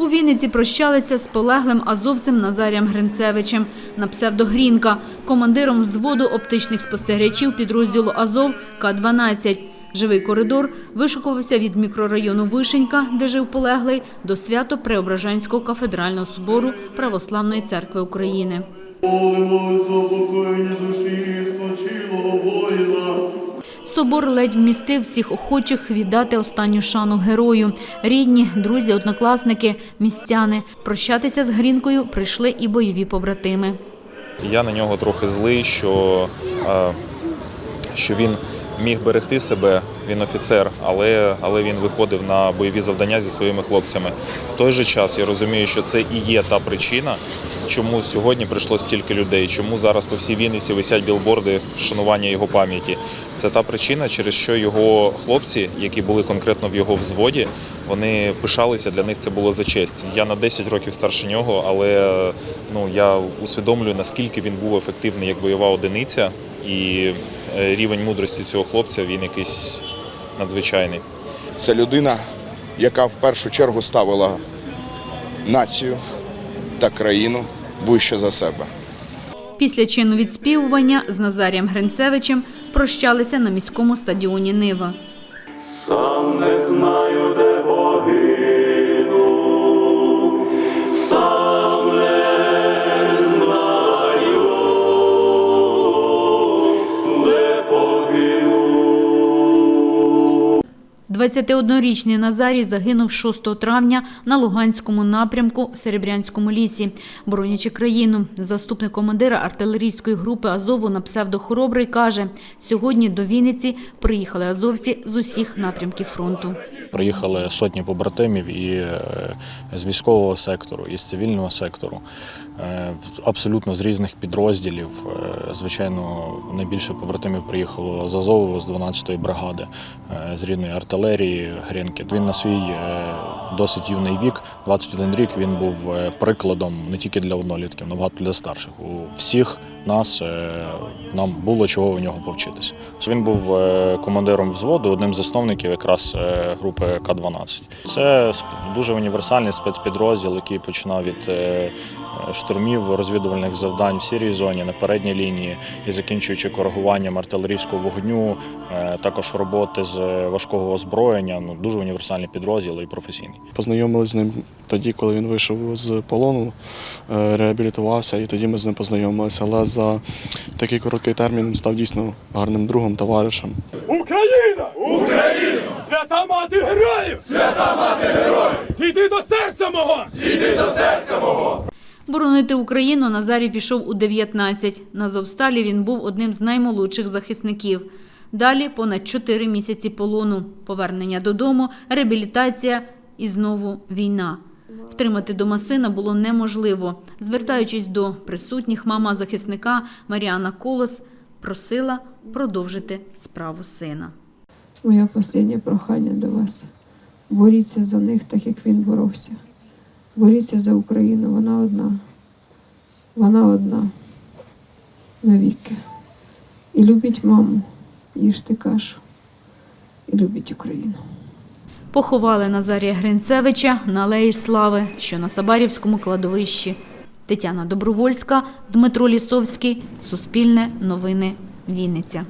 У Вінниці прощалися з полеглим азовцем Назарієм Гринцевичем на псевдогрінка, командиром взводу оптичних спостерігачів підрозділу Азов К-12. Живий коридор вишукувався від мікрорайону Вишенька, де жив полеглий, до Свято-Преображенського кафедрального собору Православної церкви України. Душі. Собор ледь вмістив всіх охочих віддати останню шану герою. Рідні, друзі, однокласники, містяни. Прощатися з Грінкою прийшли і бойові побратими. Я на нього трохи злий, що, е, що він міг берегти себе, він офіцер, але, але він виходив на бойові завдання зі своїми хлопцями. В той же час я розумію, що це і є та причина, чому сьогодні прийшло стільки людей, чому зараз по всій Вінниці висять білборди вшанування його пам'яті. Це та причина, через що його хлопці, які були конкретно в його взводі, вони пишалися, для них це було за честь. Я на 10 років старше нього, але ну, я усвідомлюю, наскільки він був ефективний як бойова одиниця, і е, рівень мудрості цього хлопця він якийсь надзвичайний. Це людина, яка в першу чергу ставила націю та країну вище за себе. Після чину відспівування з Назарієм Гринцевичем прощалися на міському стадіоні Нива. Сам не знаю, де 21-річний Назарій загинув 6 травня на Луганському напрямку в Серебрянському лісі, боронячи країну. Заступник командира артилерійської групи Азову на псевдохоробрий каже, сьогодні до Вінниці приїхали азовці з усіх напрямків фронту. Приїхали сотні побратимів і е, з військового сектору, і з цивільного сектору, е, абсолютно з різних підрозділів. Е, Звичайно, найбільше побратимів приїхало з Азову, з 12-ї бригади, з рідної артилерії Гринки. Він на свій е, досить юний вік, 21 рік, він був е, прикладом не тільки для однолітків, але багато для старших. У всіх нас е, нам було чого у нього повчитися. Він був е, командиром взводу, одним з засновників якраз групи К-12. Це дуже універсальний спецпідрозділ, який починав від штурмів розвідувальних завдань в сірій зоні на передній лінії і закінчуючи коригуванням артилерійського вогню, також роботи з важкого озброєння. Ну дуже універсальний підрозділ і професійний. Познайомилися з ним тоді, коли він вийшов з полону, е, реабілітувався, і тоді ми з ним познайомилися. Але за такий короткий термін він став дійсно гарним другом, товаришем. Україна! Україна! Свята мати героїв! Свята мати героїв! Зійди до серця мого! Зійди до серця мого! Боронити Україну Назарій пішов у 19. На Зовсталі він був одним з наймолодших захисників. Далі понад 4 місяці полону, повернення додому, реабілітація і знову війна. Втримати дома сина було неможливо. Звертаючись до присутніх, мама захисника Маріана Колос просила продовжити справу сина. Моє останнє прохання до вас. Боріться за них, так як він боровся. Боріться за Україну, вона одна. Вона одна навіки. І любіть маму, їжте кашу. І любіть Україну. Поховали Назарія Гринцевича на Алеї Слави, що на Сабарівському кладовищі. Тетяна Добровольська, Дмитро Лісовський, Суспільне новини, Вінниця.